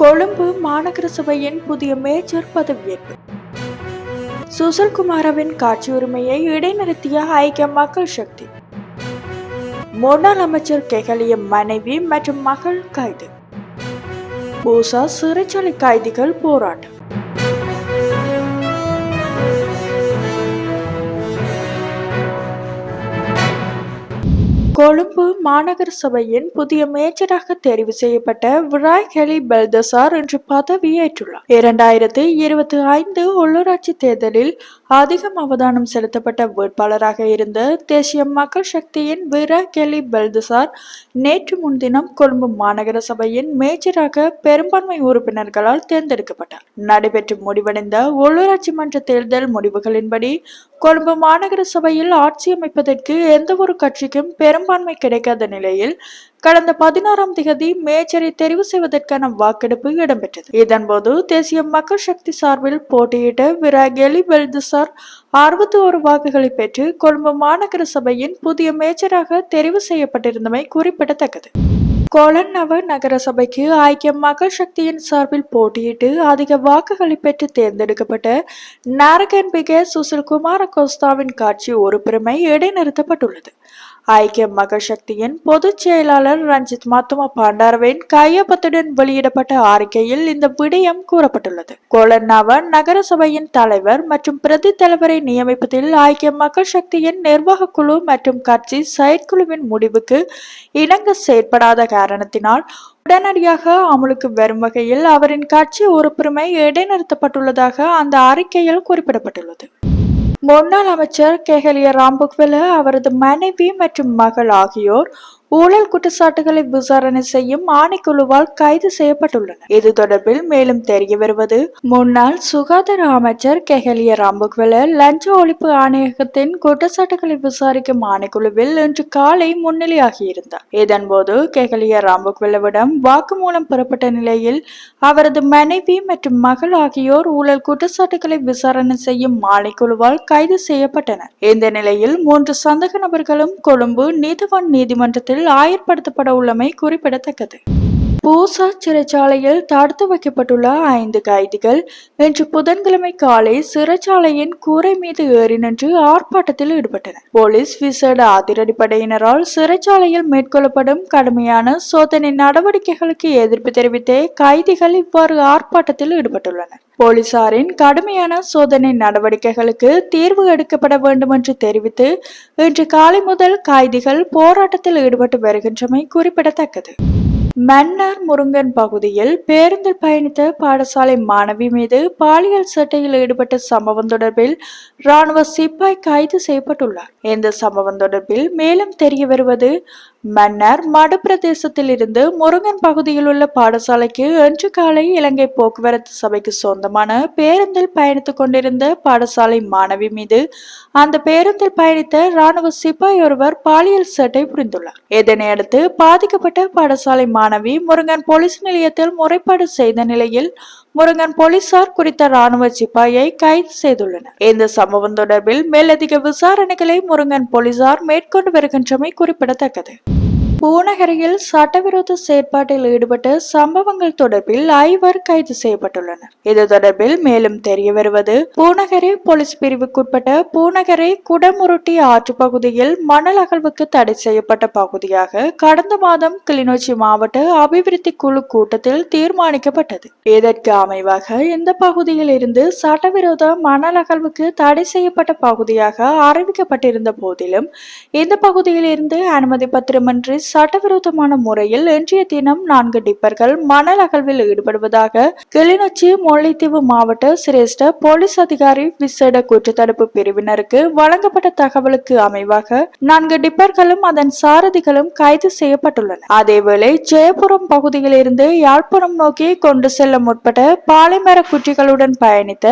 கொழும்பு மாநகர சபையின் புதிய மேஜர் பதவியேற்பு. சுசல்குமாரவின் காட்சி உரிமையை இடைநிறுத்திய ஐக்கிய மக்கள் சக்தி. முன்னாள் அமைச்சர் கெகலிய மனைவி மற்றும் மகள் கைது. பூசா சிறைச்சாலை கைதிகள் போராட்டம். கொழும்பு மாநகர சபையின் புதிய மேஜராக தெரிவு செய்யப்பட்ட விராய் ஹெலி பெல்தசார் இன்று பதவியேற்றுள்ளார் இரண்டாயிரத்தி இருபத்தி ஐந்து உள்ளூராட்சி தேர்தலில் அதிகம் அவதானம் செலுத்தப்பட்ட வேட்பாளராக இருந்த தேசிய மக்கள் சக்தியின் விராய் ஹெலி பெல்தசார் நேற்று முன்தினம் கொழும்பு மாநகர சபையின் மேஜராக பெரும்பான்மை உறுப்பினர்களால் தேர்ந்தெடுக்கப்பட்டார். நடைபெற்று முடிவடைந்த உள்ளூராட்சி மன்ற தேர்தல் முடிவுகளின்படி கொழும்பு மாநகர சபையில் ஆட்சி அமைப்பதற்கு எந்த ஒரு கட்சிக்கும் பெரும்பான்மை கிடைக்காத நிலையில் கடந்த பதினாறாம் திகதி மேஜரை தெரிவு செய்வதற்கான வாக்கெடுப்பு இடம்பெற்றது. இதன்போது தேசிய மக்கள் சக்தி சார்பில் போட்டியிட்ட விராகெலி பெல்துசார் அறுபத்தி ஒரு வாக்குகளை பெற்று கொழும்பு மாநகர சபையின் புதிய மேஜராக தெரிவு செய்யப்பட்டிருந்தமை குறிப்பிடத்தக்கது. கொலன்னவ நகர சபைக்கு ஐக்கிய மக்கள் சக்தியின் சார்பில் போட்டியிட்டு அதிக வாக்குகளை பெற்று தேர்ந்தெடுக்கப்பட்ட நாரகன் பிகே சுசில் குமார கோஸ்தாவின் காட்சி ஒரு பெருமை இடைநிறுத்தப்பட்டுள்ளது. ஐக்கிய மகர் சக்தியின் பொதுச் செயலாளர் ரஞ்சித் மத்தும பாண்டாரவின் கையொப்பத்துடன் வெளியிடப்பட்ட அறிக்கையில் இந்த விடயம் கூறப்பட்டுள்ளது. கோலன்னாவ நகரசபையின் தலைவர் மற்றும் பிரதி தலைவரை நியமிப்பதில் ஐக்கிய மக்கள் சக்தியின் நிர்வாக குழு மற்றும் கட்சி செயற்குழுவின் முடிவுக்கு இணங்க செயற்படாத காரணத்தினால் உடனடியாக அமலுக்கு வரும் வகையில் அவரின் கட்சி உறுப்புரிமை இடைநிறுத்தப்பட்டுள்ளதாக அந்த அறிக்கையில் குறிப்பிடப்பட்டுள்ளது. முன்னாள் அமைச்சர் கெஹலிய ராம்புக்வெல அவரது மனைவி மற்றும் மகள் ஆகியோர் ஊழல் குற்றச்சாட்டுகளை விசாரணை செய்யும் ஆணைக்குழுவால் கைது செய்யப்பட்டுள்ளனர். இது தொடர்பில் மேலும் தெரிய வருவது முன்னாள் சுகாதார அமைச்சர் கெஹலிய ராம்புக்வெல லஞ்ச ஒழிப்பு ஆணையகத்தின் குற்றச்சாட்டுகளை விசாரிக்கும் ஆணைக்குழுவில் இன்று காலை முன்னிலையாகியிருந்தார். இதன்போது கெஹலிய ராம்புக்வெலவிடம் வாக்குமூலம் பெறப்பட்ட நிலையில் அவரது மனைவி மற்றும் மகள் ஆகியோர் ஊழல் குற்றச்சாட்டுகளை விசாரணை செய்யும் ஆணைக்குழுவால் கைது செய்யப்பட்டனர். இந்த நிலையில் மூன்று சந்தக நபர்களும் கொழும்பு நீதிவான் நீதிமன்றத்தில் ஆயர்படுத்தப்பட உள்ளமை குறிப்பிடத்தக்கது. பூசா சிறைச்சாலையில் தடுத்து வைக்கப்பட்டுள்ள ஐந்து கைதிகள் இன்று புதன்கிழமை காலை சிறைச்சாலையின் கூரை மீது ஏறி நின்று ஆர்ப்பாட்டத்தில் ஈடுபட்டனர். போலீஸ் விசேட அதிரடிப்படையினரால் சிறைச்சாலையில் மேற்கொள்ளப்படும் கடுமையான சோதனை நடவடிக்கைகளுக்கு எதிர்ப்பு தெரிவித்தே கைதிகள் இவ்வாறு ஆர்ப்பாட்டத்தில் ஈடுபட்டுள்ளனர். போலீசாரின் கடுமையான சோதனை நடவடிக்கைகளுக்கு தீர்வு எடுக்கப்பட வேண்டும் என்று தெரிவித்து இன்று காலை முதல் கைதிகள் போராட்டத்தில் ஈடுபட்டு வருகின்றமை குறிப்பிடத்தக்கது. மன்னார் முருங்கன் பகுதியில் பேருந்தில் பயணித்த பாடசாலை மாணவி மீது பாலியல் சட்டையில் ஈடுபட்ட சம்பவம் தொடர்பில் ராணுவ சிப்பாய் கைது செய்யப்பட்டுள்ளார். இந்த சம்பவம் தொடர்பில் மேலும் தெரிய வருவது மன்னர் மடு பிரதேசத்தில் இருந்து முருங்கன் பகுதியில் உள்ள பாடசாலைக்கு இன்று காலை இலங்கை போக்குவரத்து சபைக்கு சொந்தமான பேருந்தில் பயணித்துக் கொண்டிருந்த பாடசாலை மாணவி மீது அந்த பேருந்தில் பயணித்த ராணுவ சிப்பாய் ஒருவர் பாலியல் சேட்டை புரிந்துள்ளார். இதனையடுத்து பாதிக்கப்பட்ட பாடசாலை மாணவி முருங்கன் போலீஸ் நிலையத்தில் முறைப்பாடு செய்த நிலையில் முருகன் போலீசார் குறித்த ராணுவ சிப்பாயை கைது செய்துள்ளனர். இந்த சம்பவம் தொடர்பில் மேலதிக விசாரணைகளை முருங்கன் போலீசார் மேற்கொண்டு வருகின்றமை குறிப்பிடத்தக்கது. பூநகரியில் சட்டவிரோத செயற்பாட்டில் ஈடுபட்ட சம்பவங்கள் தொடர்பில் ஐவர் கைது செய்யப்பட்டுள்ளனர். இது தொடர்பில் மேலும் தெரிய வருவது பூநகரி போலீஸ் பிரிவுக்குட்பட்ட பூநகரை குடமுருட்டி ஆற்று பகுதியில் மணல் அகழ்வுக்கு தடை செய்யப்பட்ட பகுதியாக கடந்த மாதம் கிளிநொச்சி மாவட்ட அபிவிருத்தி குழு கூட்டத்தில் தீர்மானிக்கப்பட்டது. இதற்கு அமைவாக இந்த பகுதியில் இருந்து சட்டவிரோத மணல் அகழ்வுக்கு தடை செய்யப்பட்ட பகுதியாக அறிவிக்கப்பட்டிருந்த போதிலும் இந்த பகுதியில் இருந்து அனுமதி பத்திரமன்றி சட்டவிரோதமான முறையில் இன்றைய தினம் நான்கு டிப்பர்கள் மணல் அகழ்வில் ஈடுபடுவதாக கிளிநொச்சி முல்லைத்தீவு மாவட்ட சிரேஷ்ட போலீஸ் அதிகாரி விசேட குற்றத்தடுப்பு பிரிவினருக்கு வழங்கப்பட்ட தகவலுக்கு அமைவாக நான்கு டிப்பர்களும் அதன் சாரதிகளும் கைது செய்யப்பட்டுள்ளனர் அதேவேளை ஜெயபுரம் பகுதியில் இருந்து நோக்கி கொண்டு செல்ல முற்பட்ட பாலைமர குற்றிகளுடன் பயணித்த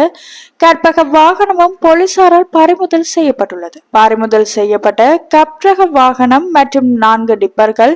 கற்பக வாகனமும் போலீசாரால் பறிமுதல் செய்யப்பட்டுள்ளது. பறிமுதல் செய்யப்பட்ட கப்ரக வாகனம் மற்றும் நான்கு டிப்பர் டிப்பர்கள்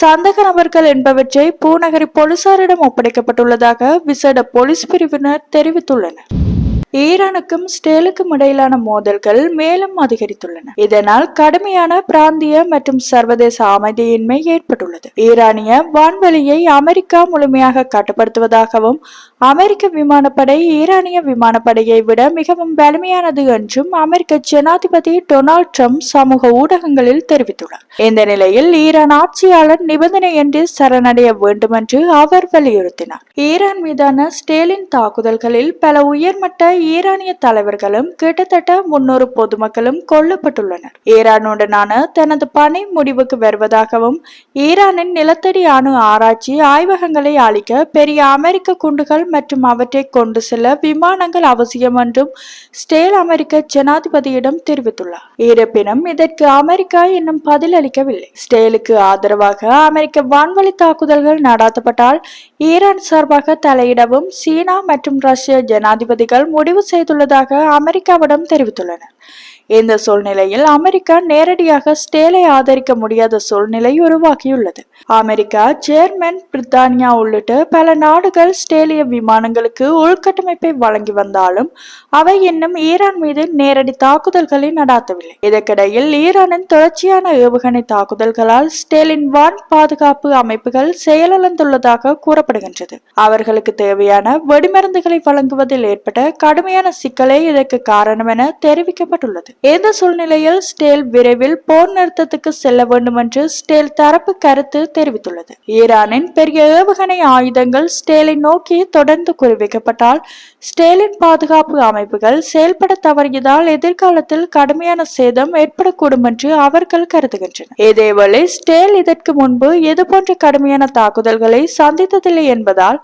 சந்தக நபர்கள் என்பவற்றை பூநகரி போலீசாரிடம் ஒப்படைக்கப்பட்டுள்ளதாக விசேட போலீஸ் பிரிவினர் தெரிவித்துள்ளனர். ஈரானுக்கும் ஸ்டேலுக்கும் இடையிலான மோதல்கள் மேலும் அதிகரித்துள்ளன. இதனால் கடுமையான பிராந்திய மற்றும் சர்வதேச அமைதியின்மை ஏற்பட்டுள்ளது. ஈரானிய வான்வெளியை அமெரிக்கா முழுமையாக கட்டுப்படுத்துவதாகவும் அமெரிக்க விமானப்படை ஈரானிய விமானப்படையை விட மிகவும் வலிமையானது என்றும் அமெரிக்க ஜனாதிபதி டொனால்ட் ட்ரம்ப் சமூக ஊடகங்களில் தெரிவித்துள்ளார். இந்த நிலையில் ஈரான் ஆட்சியாளர் நிபந்தனையின்றி சரணடைய வேண்டும் என்று அவர் வலியுறுத்தினார். ஈரான் மீதான ஸ்டேலின் தாக்குதல்களில் பல உயர்மட்ட ஈரானிய தலைவர்களும் கிட்டத்தட்ட முன்னூறு பொதுமக்களும் கொல்லப்பட்டுள்ளனர். ஈரானுடனான தனது பணி முடிவுக்கு வருவதாகவும் ஈரானின் நிலத்தடி அணு ஆராய்ச்சி ஆய்வகங்களை அளிக்க பெரிய அமெரிக்க குண்டுகள் மற்றும் அவற்றை கொண்டு செல்ல விமானங்கள் அவசியம் என்றும் ஸ்டேல் அமெரிக்க ஜனாதிபதியிடம் தெரிவித்துள்ளார். இருப்பினும் இதற்கு அமெரிக்கா இன்னும் பதிலளிக்கவில்லை. ஸ்டேலுக்கு ஆதரவாக அமெரிக்க வான்வழி தாக்குதல்கள் நடாத்தப்பட்டால் ஈரான் சார்பாக தலையிடவும் சீனா மற்றும் ரஷ்ய ஜனாதிபதிகள் முடி முடிவு செய்துள்ளதாக அமெரிக்காவிடம் தெரிவித்துள்ளனர். இந்த சூழ்நிலையில் அமெரிக்கா நேரடியாக ஸ்டேலை ஆதரிக்க முடியாத சூழ்நிலை உருவாகியுள்ளது. அமெரிக்கா ஜெர்மன் பிரித்தானியா உள்ளிட்ட பல நாடுகள் ஸ்டேலிய விமானங்களுக்கு உள்கட்டமைப்பை வழங்கி வந்தாலும் அவை இன்னும் ஈரான் மீது நேரடி தாக்குதல்களை நடாத்தவில்லை. இதற்கிடையில் ஈரானின் தொடர்ச்சியான ஏவுகணை தாக்குதல்களால் ஸ்டேலின் வான் பாதுகாப்பு அமைப்புகள் செயலிழந்துள்ளதாக கூறப்படுகின்றது. அவர்களுக்கு தேவையான வெடிமருந்துகளை வழங்குவதில் ஏற்பட்ட கடுமையான சிக்கலே இதற்கு காரணம் என தெரிவிக்கப்பட்டுள்ளது. இந்த சூழ்நிலையில் ஸ்டேல் விரைவில் போர் நிறுத்தத்துக்கு செல்ல வேண்டும் என்று ஸ்டேல் தரப்பு கருத்து தெரிவித்துள்ளது. ஈரானின் பெரிய ஏவுகணை ஆயுதங்கள் ஸ்டேலை நோக்கி தொடர்ந்து குறிவைக்கப்பட்டால் ஸ்டேலின் பாதுகாப்பு அமைப்புகள் செயல்பட தவறியதால் எதிர்காலத்தில் கடுமையான சேதம் ஏற்படக்கூடும் என்று அவர்கள் கருதுகின்றனர். இதேவேளை ஸ்டேல் இதற்கு முன்பு இதுபோன்ற கடுமையான தாக்குதல்களை சந்தித்ததில்லை என்பதால்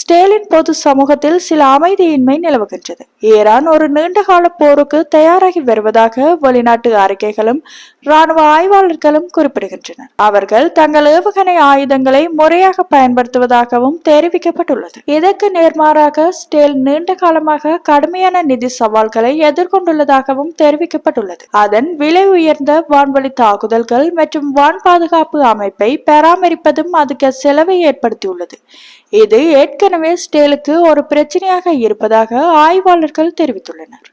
ஸ்டேலின் பொது சமூகத்தில் சில அமைதியின்மை நிலவுகின்றது. ஈரான் ஒரு நீண்டகால போருக்கு தயாராகி வருவதாக வெளிநாட்டு அறிக்கைகளும் ராணுவ ஆய்வாளர்களும் குறிப்பிடுகின்றனர். அவர்கள் தங்கள் ஏவுகணை ஆயுதங்களை முறையாக பயன்படுத்துவதாகவும் தெரிவிக்கப்பட்டுள்ளது. இதற்கு நேர்மாறாக ஸ்டேல் நீண்ட காலமாக கடுமையான நிதி சவால்களை எதிர்கொண்டுள்ளதாகவும் தெரிவிக்கப்பட்டுள்ளது. அதன் விலை உயர்ந்த வான்வழி தாக்குதல்கள் மற்றும் வான் பாதுகாப்பு அமைப்பை பராமரிப்பதும் அதுக்கு செலவை ஏற்படுத்தியுள்ளது. இது ஏற்கனவே ஸ்டேலுக்கு ஒரு பிரச்சனையாக இருப்பதாக ஆய்வாளர்கள் தெரிவித்துள்ளனர்.